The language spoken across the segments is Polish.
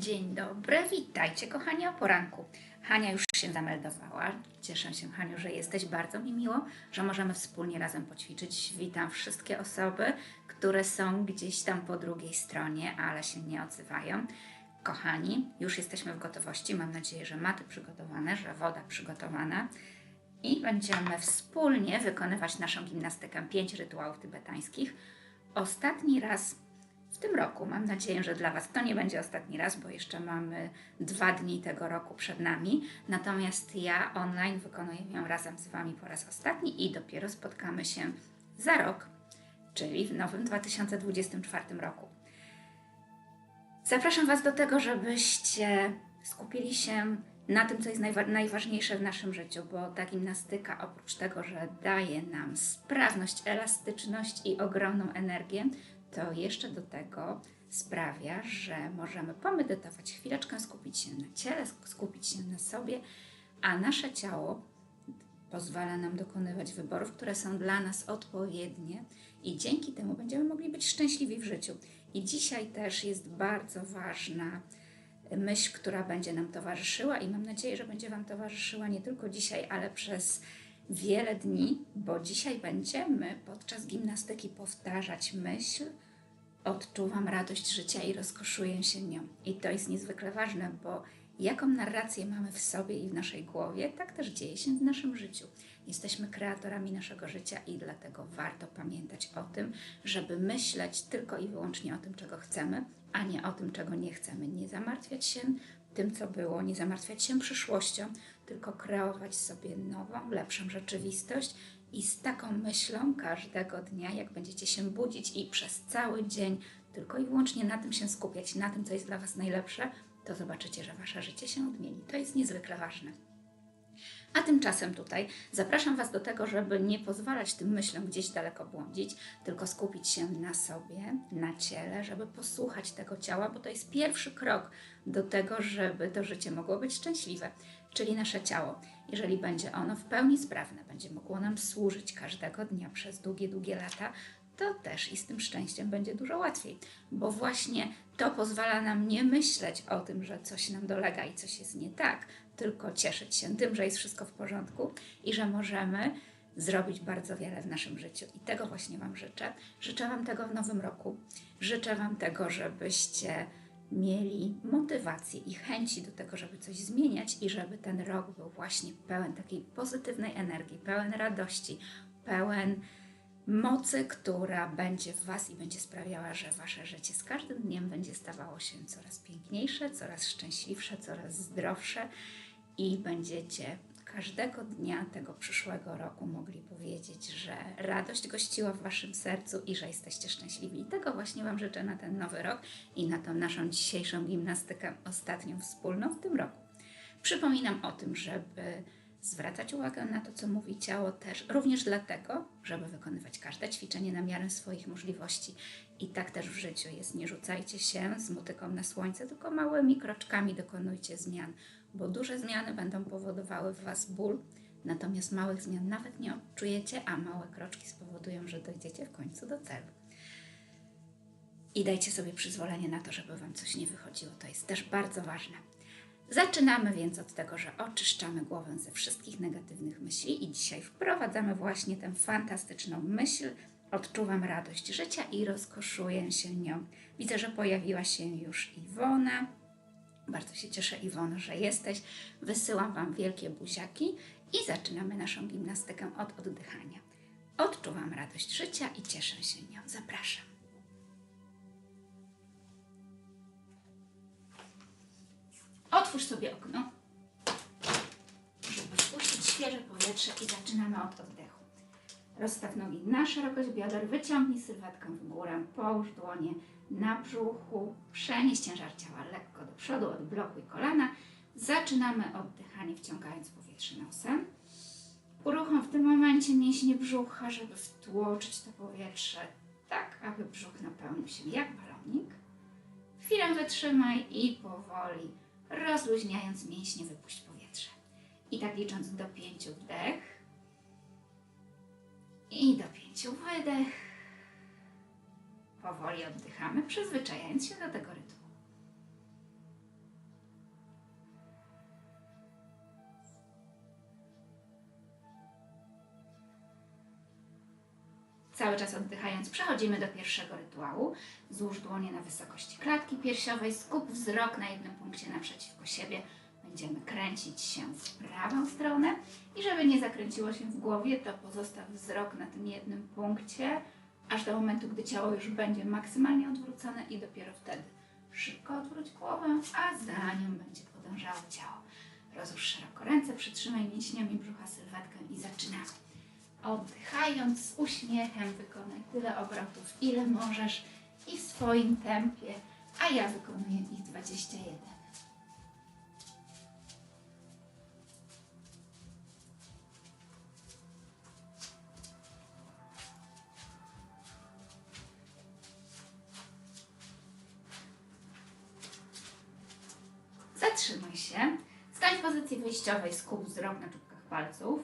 Dzień dobry, witajcie kochani o poranku. Hania już się zameldowała. Cieszę się, Haniu, że jesteś. Bardzo mi miło, że możemy wspólnie razem poćwiczyć. Witam wszystkie osoby, które są gdzieś tam po drugiej stronie, ale się nie odzywają. Kochani, już jesteśmy w gotowości. Mam nadzieję, że maty przygotowane, że woda przygotowana. I będziemy wspólnie wykonywać naszą gimnastykę pięć rytuałów tybetańskich. Ostatni raz w tym roku. Mam nadzieję, że dla Was to nie będzie ostatni raz, bo jeszcze mamy dwa dni tego roku przed nami. Natomiast ja online wykonuję ją razem z Wami po raz ostatni i dopiero spotkamy się za rok, czyli w nowym 2024 roku. Zapraszam Was do tego, żebyście skupili się na tym, co jest najwa najważniejsze w naszym życiu, bo ta gimnastyka, oprócz tego, że daje nam sprawność, elastyczność i ogromną energię, to jeszcze do tego sprawia, że możemy pomedytować, chwileczkę skupić się na ciele, skupić się na sobie, a nasze ciało pozwala nam dokonywać wyborów, które są dla nas odpowiednie i dzięki temu będziemy mogli być szczęśliwi w życiu. I dzisiaj też jest bardzo ważna myśl, która będzie nam towarzyszyła i mam nadzieję, że będzie Wam towarzyszyła nie tylko dzisiaj, ale przez wiele dni, bo dzisiaj będziemy podczas gimnastyki powtarzać myśl, odczuwam radość życia i rozkoszuję się nią. I to jest niezwykle ważne, bo jaką narrację mamy w sobie i w naszej głowie, tak też dzieje się w naszym życiu. Jesteśmy kreatorami naszego życia i dlatego warto pamiętać o tym, żeby myśleć tylko i wyłącznie o tym, czego chcemy, a nie o tym, czego nie chcemy. Nie zamartwiać się tym, co było, nie zamartwiać się przyszłością, tylko kreować sobie nową, lepszą rzeczywistość i z taką myślą każdego dnia, jak będziecie się budzić i przez cały dzień tylko i wyłącznie na tym się skupiać, na tym, co jest dla Was najlepsze, to zobaczycie, że Wasze życie się odmieni. To jest niezwykle ważne. A tymczasem tutaj zapraszam Was do tego, żeby nie pozwalać tym myślom gdzieś daleko błądzić, tylko skupić się na sobie, na ciele, żeby posłuchać tego ciała, bo to jest pierwszy krok do tego, żeby to życie mogło być szczęśliwe, czyli nasze ciało. Jeżeli będzie ono w pełni sprawne, będzie mogło nam służyć każdego dnia przez długie, długie lata, to też i z tym szczęściem będzie dużo łatwiej, bo właśnie to pozwala nam nie myśleć o tym, że coś nam dolega i coś jest nie tak, tylko cieszyć się tym, że jest wszystko w porządku i że możemy zrobić bardzo wiele w naszym życiu. I tego właśnie Wam życzę. Życzę Wam tego w nowym roku. Życzę Wam tego, żebyście mieli motywację i chęci do tego, żeby coś zmieniać i żeby ten rok był właśnie pełen takiej pozytywnej energii, pełen radości, pełen mocy, która będzie w Was i będzie sprawiała, że Wasze życie z każdym dniem będzie stawało się coraz piękniejsze, coraz szczęśliwsze, coraz zdrowsze i będziecie każdego dnia tego przyszłego roku mogli powiedzieć, że radość gościła w Waszym sercu i że jesteście szczęśliwi. I tego właśnie Wam życzę na ten nowy rok i na tą naszą dzisiejszą gimnastykę, ostatnią wspólną w tym roku. Przypominam o tym, żeby zwracać uwagę na to, co mówi ciało też, również dlatego, żeby wykonywać każde ćwiczenie na miarę swoich możliwości. I tak też w życiu jest. Nie rzucajcie się z motyką na słońce, tylko małymi kroczkami dokonujcie zmian, bo duże zmiany będą powodowały w Was ból, natomiast małych zmian nawet nie odczujecie, a małe kroczki spowodują, że dojdziecie w końcu do celu. I dajcie sobie przyzwolenie na to, żeby Wam coś nie wychodziło. To jest też bardzo ważne. Zaczynamy więc od tego, że oczyszczamy głowę ze wszystkich negatywnych myśli i dzisiaj wprowadzamy właśnie tę fantastyczną myśl. Odczuwam radość życia i rozkoszuję się nią. Widzę, że pojawiła się już Iwona. Bardzo się cieszę, Iwono, że jesteś. Wysyłam Wam wielkie buziaki i zaczynamy naszą gimnastykę od oddychania. Odczuwam radość życia i cieszę się nią. Zapraszam. Otwórz sobie okno, żeby wpuścić świeże powietrze i zaczynamy od oddechu. Rozstaw nogi na szerokość bioder, wyciągnij sylwetkę w górę, połóż dłonie na brzuchu, przenieś ciężar ciała lekko do przodu, odblokuj kolana. Zaczynamy oddychanie, wciągając powietrze nosem. Uruchom w tym momencie mięśnie brzucha, żeby wtłoczyć to powietrze tak, aby brzuch napełnił się jak balonik. Chwilę wytrzymaj i powoli rozluźniając mięśnie, wypuść powietrze. I tak licząc do pięciu wdech i do pięciu wydech. Powoli oddychamy, przyzwyczajając się do tego rytmu. Cały czas oddychając przechodzimy do pierwszego rytuału. Złóż dłonie na wysokości klatki piersiowej, skup wzrok na jednym punkcie naprzeciwko siebie. Będziemy kręcić się w prawą stronę i żeby nie zakręciło się w głowie, to pozostaw wzrok na tym jednym punkcie aż do momentu, gdy ciało już będzie maksymalnie odwrócone i dopiero wtedy szybko odwróć głowę, a za nią będzie podążało ciało. Rozłóż szeroko ręce, przytrzymaj mięśniami brzucha sylwetkę i zaczynamy. Oddychając z uśmiechem wykonaj tyle obrotów, ile możesz i w swoim tempie, a ja wykonuję ich 21. wyjściowej, skup wzrok na czubkach palców.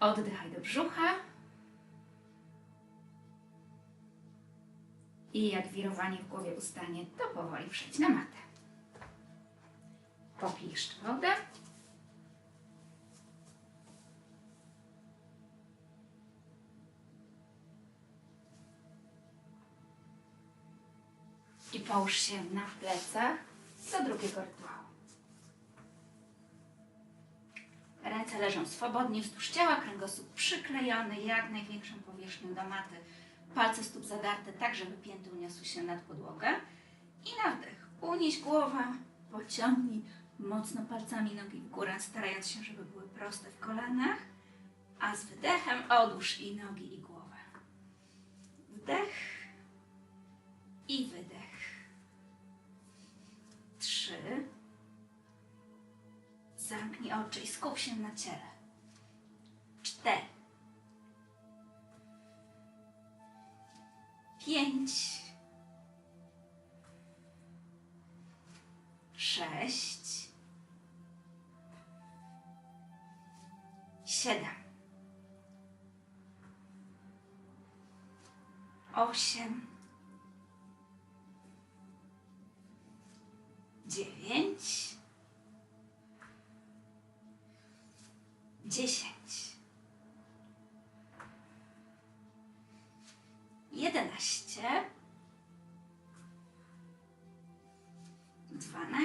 Oddychaj do brzucha. I jak wirowanie w głowie ustanie, to powoli przejdź na matę. Popij jeszcze wodę. I połóż się na plecach do drugiego rytuału. Ręce leżą swobodnie wzdłuż ciała, kręgosłup przyklejony jak największą powierzchnią do maty. Palce stóp zadarte tak, żeby pięty uniosły się nad podłogę. I na wdech unieś głowę, pociągnij mocno palcami nogi w górę, starając się, żeby były proste w kolanach. A z wydechem odłóż i nogi, i głowę. Wdech i wydech. Zamknij oczy i skup się na ciele. Cztery. Pięć. Sześć. Siedem. Osiem.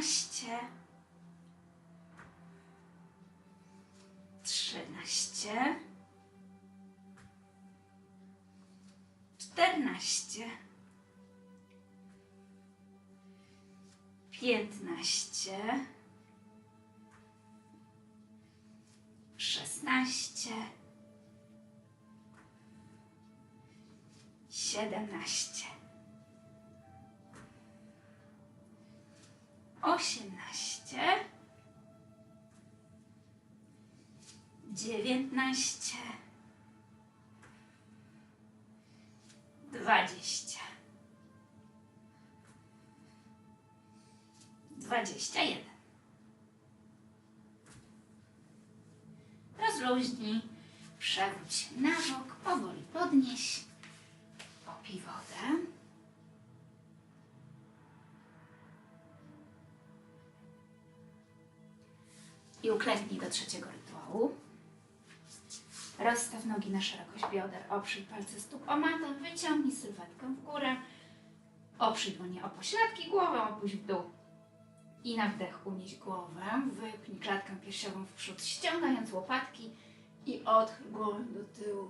Dwanaście, trzynaście, czternaście, piętnaście. szesnaście, siedemnaście, osiemnaście, dziewiętnaście, dwadzieścia, dwadzieścia jeden. rozluźnij, przewróć na bok, powoli podnieś, popij wodę. I uklęknij do trzeciego rytuału. Rozstaw nogi na szerokość bioder, oprzyj palce stóp o matę, wyciągnij sylwetkę w górę, oprzyj dłonie o pośladki, głowę opuść w dół. I na wdech unieś głowę, wypnij klatkę piersiową w przód, ściągając łopatki i odchyl głowę do tyłu,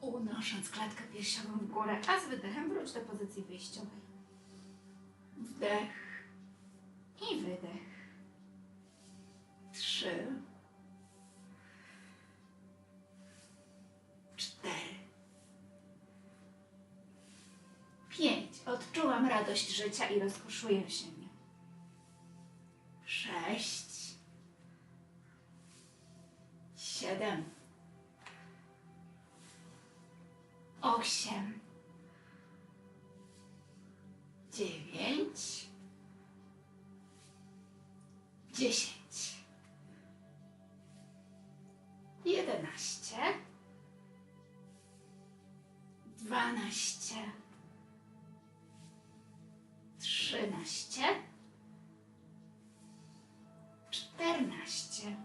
unosząc klatkę piersiową w górę, a z wydechem wróć do pozycji wyjściowej. Wdech i wydech. Trzy. Cztery. Pięć. Odczułam radość życia i rozkoszuję się nią sześć, siedem, osiem, dziewięć, dziesięć, jedenaście, dwanaście, trzynaście. Czternaście,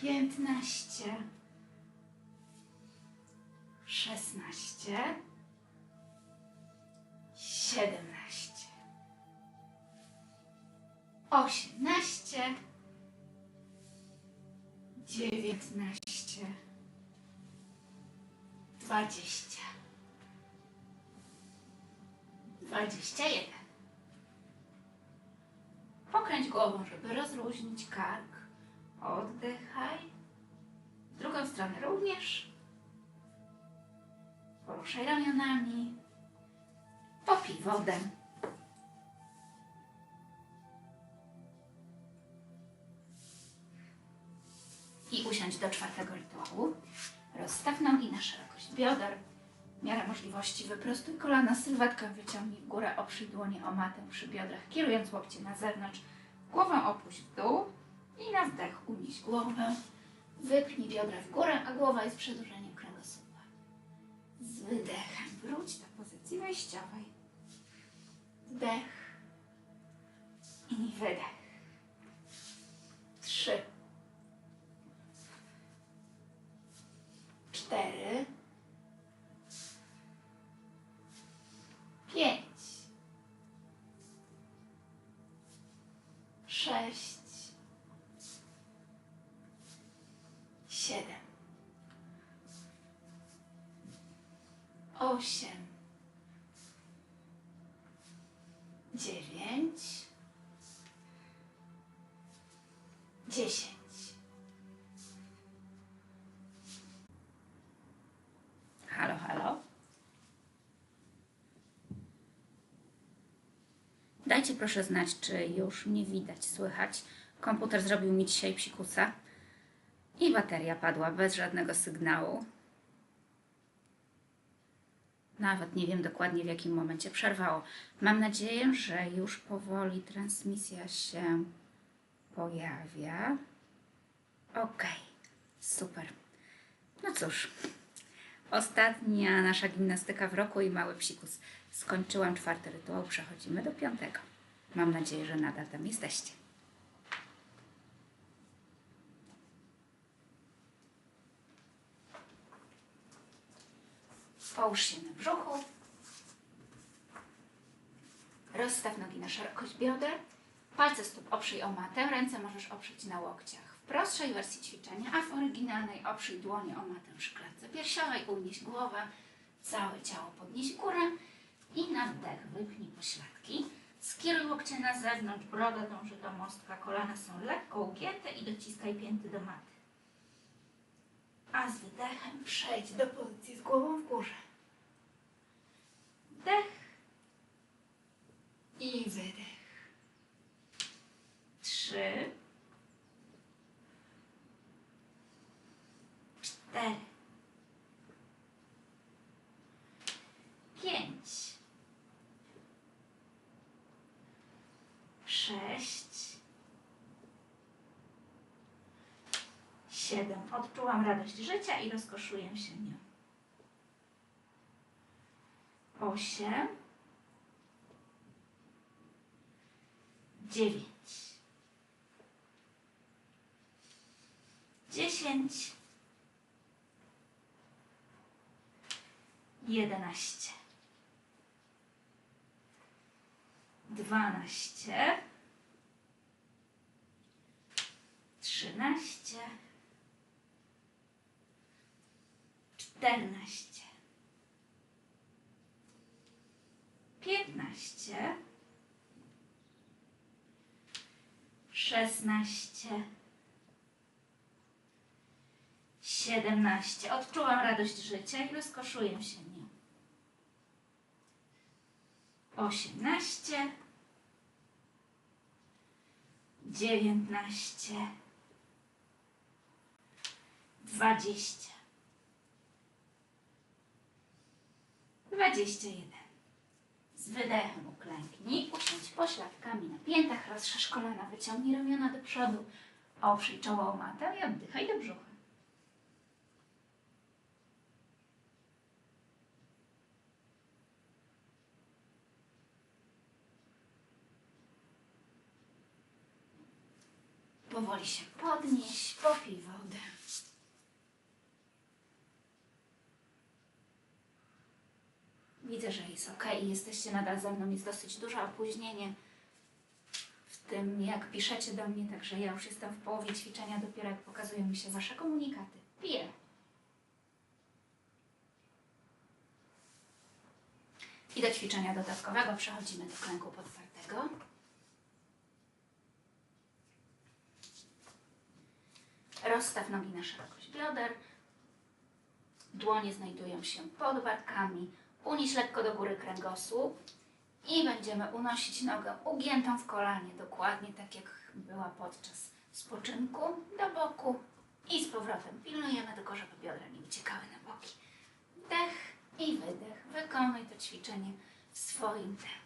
piętnaście, szesnaście, siedemnaście, osiemnaście, dwadzieścia, dwadzieścia jeden. Pokręć głową, żeby rozluźnić kark. Oddychaj. W drugą stronę również. Poruszaj ramionami. Popij wodę. I usiądź do czwartego rytuału. Rozstaw nogi na szerokość bioder. W miarę możliwości wyprostuj kolana, sylwetkę wyciągnij w górę, oprzyj dłonie o matę przy biodrach, kierując łokcie na zewnątrz. Głowę opuść w dół i na wdech unieś głowę. Wypnij biodra w górę, a głowa jest przedłużeniem kręgosłupa. Z wydechem wróć do pozycji wejściowej. Wdech i wydech. Osiem. Dziewięć. Dziesięć. Halo, halo. Dajcie proszę znać, czy już mnie widać, słychać. Komputer zrobił mi dzisiaj psikusa i bateria padła bez żadnego sygnału. Nawet nie wiem dokładnie w jakim momencie przerwało. Mam nadzieję, że już powoli transmisja się pojawia. Okej, super. No cóż, ostatnia nasza gimnastyka w roku i mały psikus. Skończyłam czwarty rytuał, przechodzimy do piątego. Mam nadzieję, że nadal tam jesteście. Połóż się na brzuchu. Rozstaw nogi na szerokość bioder. Palce stóp oprzyj o matę, ręce możesz oprzeć na łokciach. W prostszej wersji ćwiczenia, a w oryginalnej oprzyj dłonie o matę przy klatce piersiowej, unieś głowę, całe ciało podnieś górę i na wdech wypnij pośladki. Skieruj łokcie na zewnątrz, broda dąży do mostka, kolana są lekko ugięte i dociskaj pięty do maty. A z wydechem przejdź do pozycji z głową w górze. Wdech i wydech. Trzy, cztery, pięć, sześć, siedem. Odczułam radość życia i rozkoszuję się nią. Osiem, dziewięć, dziesięć, jedenaście, dwanaście, trzynaście, czternaście, piętnaście, szesnaście, siedemnaście. Odczułam radość życia i rozkoszuję się nią. Osiemnaście, dziewiętnaście, dwadzieścia, dwadzieścia jeden. Z wydechem uklęknij, usiądź pośladkami na piętach, rozszerz kolana, wyciągnij ramiona do przodu, oprzyj czoło o matę i oddychaj do brzucha. Powoli się podnieś, popij wodę. Widzę, że jest ok i jesteście nadal ze mną. Jest dosyć duże opóźnienie w tym, jak piszecie do mnie, także ja już jestem w połowie ćwiczenia, dopiero jak pokazują mi się Wasze komunikaty. Piję. I do ćwiczenia dodatkowego przechodzimy do klęku podwartego. Rozstaw nogi na szerokość bioder. Dłonie znajdują się pod barkami. Unieś lekko do góry kręgosłup i będziemy unosić nogę ugiętą w kolanie, dokładnie tak jak była podczas spoczynku, do boku i z powrotem. Pilnujemy tylko, żeby biodra nie uciekały na boki. Wdech i wydech. Wykonuj to ćwiczenie w swoim tempie.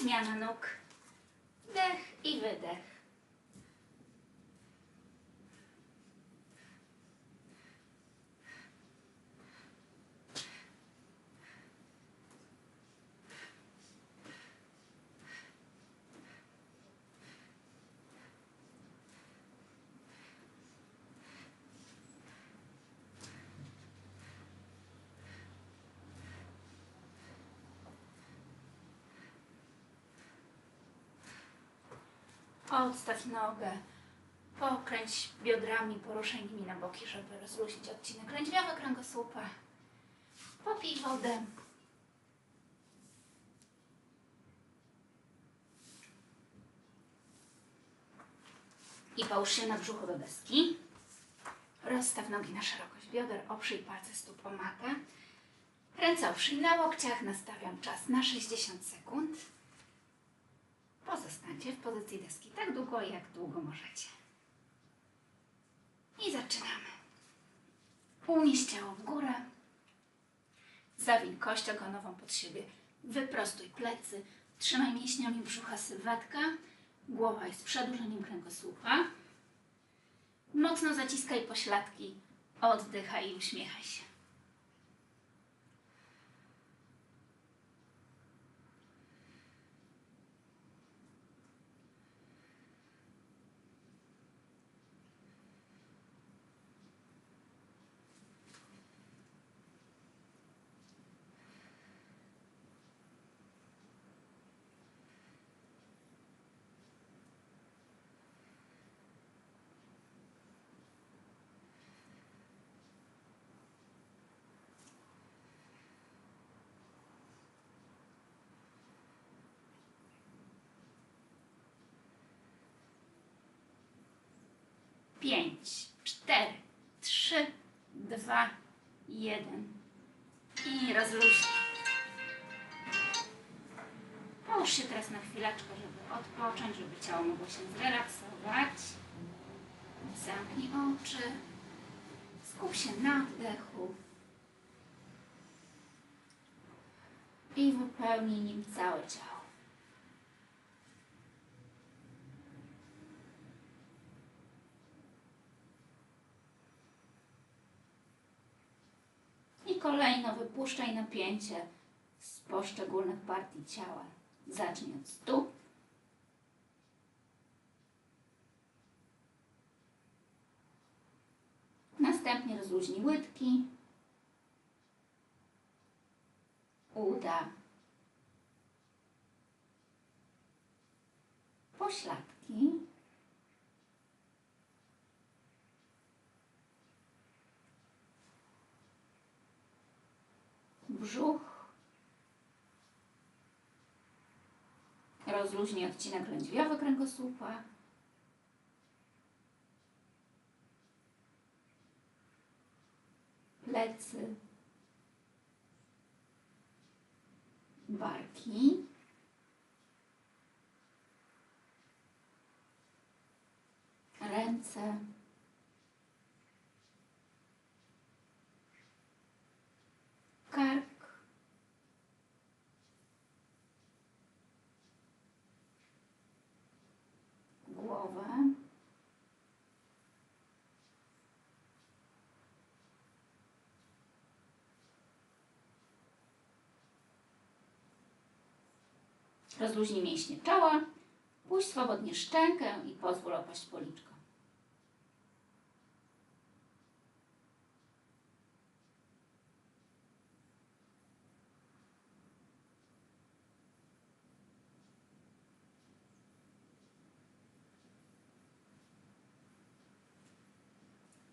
Zmiana nóg. Wdech i wydech. Odstaw nogę. Pokręć biodrami, poruszaj nimi na boki, żeby rozluźnić odcinek lędźwiowy kręgosłupa. Popij wodę. I połóż się na brzuchu do deski. Rozstaw nogi na szerokość bioder, oprzyj palce stóp o matę. Ręce oprzyj na łokciach, nastawiam czas na 60 sekund. Pozostańcie w pozycji deski tak długo, jak długo możecie. I zaczynamy. Unieś ciało w górę. Zawiń kość ogonową pod siebie. Wyprostuj plecy. Trzymaj mięśniami brzucha sylwetka. Głowa jest przedłużeniem kręgosłupa. Mocno zaciskaj pośladki. Oddychaj i uśmiechaj się. Pięć, cztery, trzy, dwa, jeden. I rozluźnij. Połóż się teraz na chwileczkę, żeby odpocząć, żeby ciało mogło się zrelaksować. Zamknij oczy. Skup się na oddechu. I wypełnij nim całe ciało. I kolejno wypuszczaj napięcie z poszczególnych partii ciała. Zacznij od stóp. Następnie rozluźnij łydki, uda, pośladki, brzuch, rozluźnij odcinek lędźwiowy kręgosłupa, plecy, barki, ręce, kark, Rozluźnij mięśnie czoła, puść swobodnie szczękę i pozwól opaść policzko.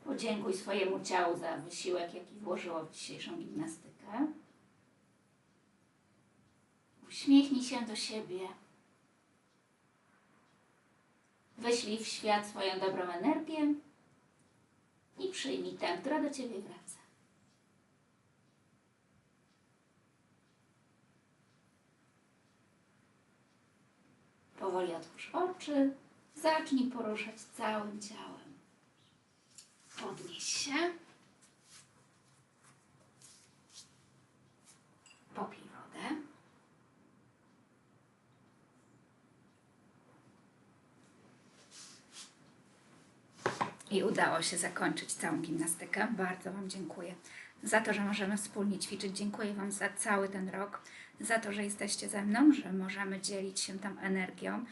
Podziękuj swojemu ciału za wysiłek, jaki włożyło w dzisiejszą gimnastykę. Uśmiechnij się do siebie. Wyślij w świat swoją dobrą energię i przyjmij tę, która do Ciebie wraca. Powoli otwórz oczy, zacznij poruszać całym ciałem. Podnieś się. Popij wodę. I udało się zakończyć całą gimnastykę. Bardzo Wam dziękuję za to, że możemy wspólnie ćwiczyć. Dziękuję Wam za cały ten rok, za to, że jesteście ze mną, że możemy dzielić się tam energią.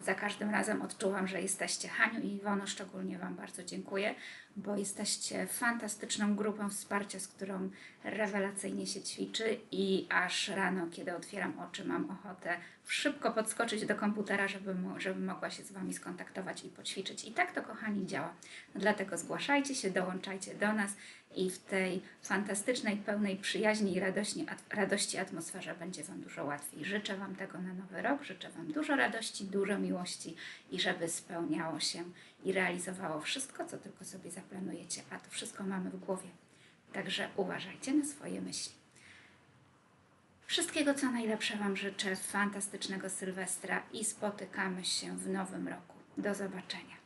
Za każdym razem odczuwam, że jesteście. Haniu i Iwono, szczególnie Wam bardzo dziękuję, bo jesteście fantastyczną grupą wsparcia, z którą rewelacyjnie się ćwiczy i aż rano, kiedy otwieram oczy, mam ochotę szybko podskoczyć do komputera, żeby, żeby mogła się z Wami skontaktować i poćwiczyć. I tak to, kochani, działa. Dlatego zgłaszajcie się, dołączajcie do nas i w tej fantastycznej, pełnej przyjaźni i radości, radości atmosferze będzie Wam dużo łatwiej. Życzę Wam tego na nowy rok, życzę Wam dużo radości, dużo miłości i żeby spełniało się i realizowało wszystko, co tylko sobie zaplanujecie, a to wszystko mamy w głowie. Także uważajcie na swoje myśli. Wszystkiego, co najlepsze Wam życzę, fantastycznego Sylwestra i spotykamy się w nowym roku. Do zobaczenia.